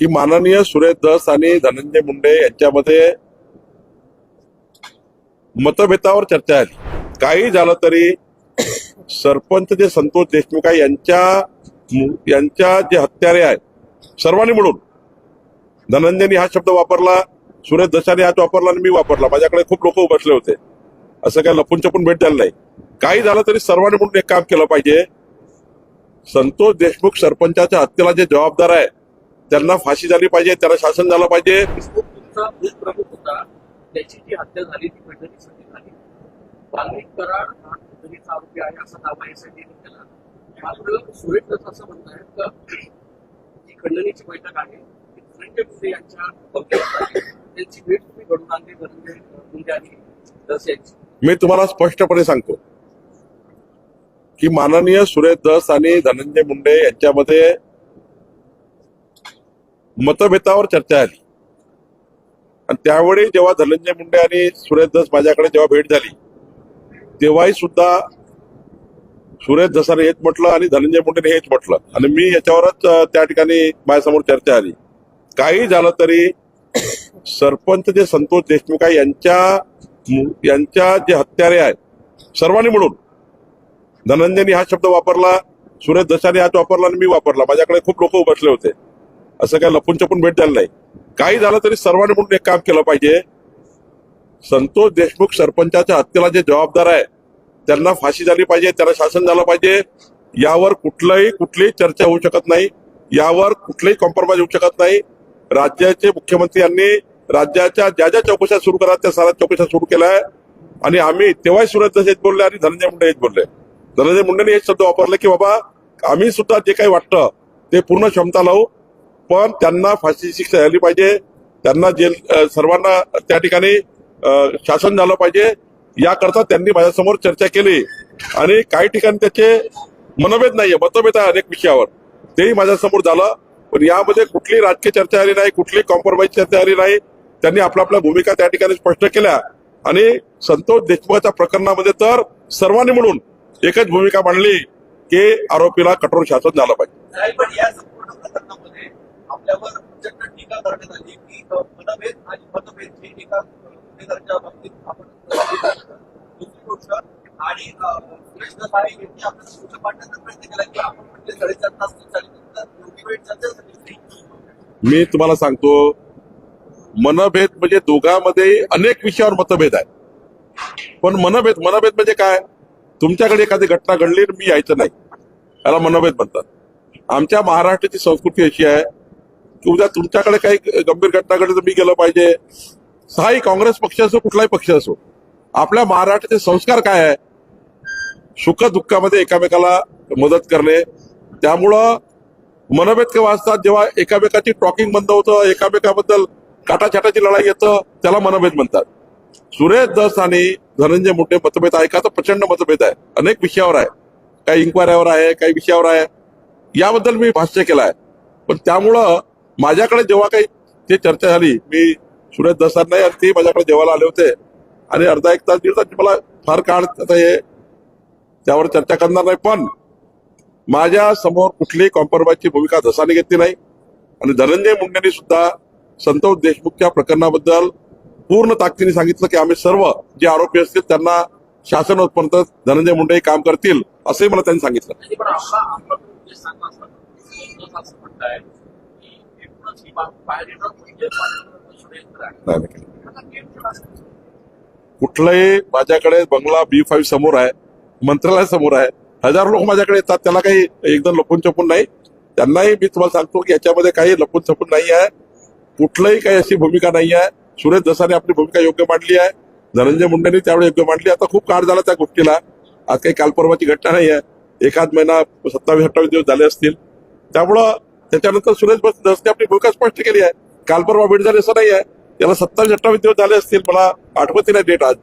की माननीय सुरेश दस आणि धनंजय मुंडे यांच्यामध्ये मतभेदावर चर्चा झाली काही झालं तरी सरपंच जे संतोष देशमुख आहे यांच्या यांच्या जे हत्यारे आहेत सर्वांनी मिळून धनंजयनी हा शब्द वापरला सुरेश दशाने हाच वापरला आणि मी वापरला. माझ्याकडे खूप लोक बसले होते. असं काय लपून छपून भेट झालं नाही. काही झालं तरी सर्वांनी म्हणून एक काम केलं पाहिजे. संतोष देशमुख सरपंचाच्या हत्येला जे जबाबदार आहे त्यांना फाशी झाली पाहिजे त्यांना शासन झालं पाहिजे. त्याची जी हत्या झाली ती फडणवीसांनी झाली. वाल्मिक कराड हा फडणवीसचा आरोपी आहे असा दावा एसआयटीने केला. मात्र सुरेश दत्त असं म्हणतायत का जी खंडणीची बैठक आहे ती धनंजय मुंडे यांच्या बंगल्यावर झाली. त्यांची भेट तुम्ही घडून आणली धनंजय मुंडे आणि दस यांची. मी तुम्हाला स्पष्टपणे सांगतो की माननीय सुरेश दस आणि धनंजय मुंडे यांच्यामध्ये मतभेदावर चर्चा आली. आणि त्यावेळी जेव्हा धनंजय मुंडे आणि सुरेश दस माझ्याकडे जेव्हा भेट झाली तेव्हाही सुद्धा सुरेश दसाने हेच म्हटलं आणि धनंजय मुंडेने हेच म्हटलं. आणि मी याच्यावरच त्या ठिकाणी माझ्यासमोर चर्चा आली. काही झालं तरी सरपंच जे संतोष देशमुख आहे यांच्या यांच्या जे हत्यारे आहेत सर्वांनी मिळून धनंजयनी हा शब्द वापरला सुरेश दसाने हाच वापरला आणि मी वापरला. माझ्याकडे खूप लोक बसले होते. असं काय लपून छपून भेट झालं नाही. काही झालं तरी सर्वांनी म्हणून एक काम केलं पाहिजे. संतोष देशमुख सरपंचाच्या हत्येला जे जबाबदार आहे त्यांना फाशी झाली पाहिजे त्यांना शासन झालं पाहिजे. यावर कुठलंही कुठलीही चर्चा होऊ शकत नाही. यावर कुठलंही कॉम्प्रोमाइज होऊ शकत नाही. राज्याचे मुख्यमंत्री यांनी राज्याच्या ज्या ज्या चौकशा सुरू करा त्या साऱ्या चौकशा सुरू केल्या. आणि आम्ही तेव्हाही सुरत हेच बोलले आणि धनंजय मुंडे हेच बोलले. धनंजय मुंडेने हेच शब्द वापरले की बाबा आम्ही सुद्धा जे काही वाटतं ते पूर्ण क्षमता लावू. पण त्यांना फाशी शिक्षा झाली पाहिजे. त्यांना जेल सर्वांना त्या ठिकाणी शासन झालं पाहिजे. याकरता त्यांनी माझ्यासमोर चर्चा केली. आणि काही ठिकाणी त्याचे मनभेद नाहीये मतभेद आहे अनेक विषयावर. तेही माझ्यासमोर झालं. पण यामध्ये कुठली राजकीय चर्चा आली नाही कुठली कॉम्प्रोमाइज चर्चा आली नाही. त्यांनी आपल्या आपल्या भूमिका त्या ठिकाणी स्पष्ट केल्या. आणि संतोष देशमुखच्या प्रकरणामध्ये तर सर्वांनी मिळून एकच भूमिका मांडली की आरोपीला कठोर शासन झालं पाहिजे नाही पण या संपूर्ण प्रकरणामध्ये त्यावर प्रचंड टीका करण्यात आली की मनभेद आणि मतभेद हे एका गुन्हेगारच्या बाबतीत आपण दुसरी गोष्ट आणि अ, सुरेश दसाई यांनी आपल्याला सूचना मांडण्याचा प्रयत्न केला की आपण म्हणजे साडेचार तास चालल्यानंतर योग्य वेळ चर्चा झाली मी तुम्हाला सांगतो मनभेद म्हणजे दोघांमध्ये अनेक विषयावर मतभेद आहे. पण मनभेद मनभेद म्हणजे काय? तुमच्याकडे एखादी घटना घडली मी यायचं नाही. याला मनभेद म्हणतात. आमच्या महाराष्ट्राची संस्कृती अशी आहे की उद्या तुमच्याकडे काही गंभीर घटनाकडे तुम्ही तर मी गेलं पाहिजे सहाही काँग्रेस पक्ष असो कुठलाही पक्ष असो आपल्या महाराष्ट्राचे संस्कार काय आहे? सुख दुःखामध्ये एकामेकाला मदत करणे. त्यामुळं मनभेद केव्हा असतात जेव्हा एकामेकाची टॉकिंग बंद होतं एकामेकाबद्दल काटाछाटाची लढाई येतं त्याला मनभेद म्हणतात. सुरेश दस आणि धनंजय मुंडे मतभेद आहे का? तर प्रचंड मतभेद आहे. अनेक विषयावर आहे. काही इन्क्वायऱ्यावर आहे काही विषयावर आहे. याबद्दल मी भाष्य केलं आहे. पण त्यामुळं माझ्याकडे जेव्हा काही ते चर्चा झाली मी सुरेश दसांना आणि ते माझ्याकडे जेवायला आले होते. आणि अर्धा एक तास दीड तास मला फार काळ आता हे त्यावर चर्चा करणार नाही. पण माझ्यासमोर कुठलीही कॉम्प्रोमाइजची भूमिका दसाने घेतली नाही. आणि धनंजय मुंडेंनी सुद्धा संतोष देशमुखच्या प्रकरणाबद्दल पूर्ण ताकदीने सांगितलं की आम्ही सर्व जे आरोपी असतील त्यांना शासन होतपर्यंत धनंजय मुंडे हे काम करतील असंही मला त्यांनी सांगितलं. कुठलंही माझ्याकडे बंगला बी फाईव्ह समोर आहे मंत्रालय समोर आहे हजारो लोक माझ्याकडे येतात त्याला काही एकदम लपून छपून नाही. त्यांनाही मी तुम्हाला सांगतो की याच्यामध्ये काही लपून छपून नाही आहे. कुठलंही काही अशी भूमिका नाही आहे. सुरेश दसाने आपली भूमिका योग्य मांडली आहे. धनंजय मुंडेंनी त्यावेळी योग्य मांडली. आता खूप काळ झाला त्या गोष्टीला. आज काही कालपर्वाची घटना नाही आहे. एखाद महिना सत्तावीस अठ्ठावीस दिवस झाले असतील. त्यामुळं त्याच्यानंतर सुरेश बस दसने आपली भूमिका स्पष्ट केली आहे. कालपर्वा भेट झाली असं नाही आहे याला सत्तावीस अठ्ठावीस दिवस झाले असतील मला आठवती नाही डेट आज.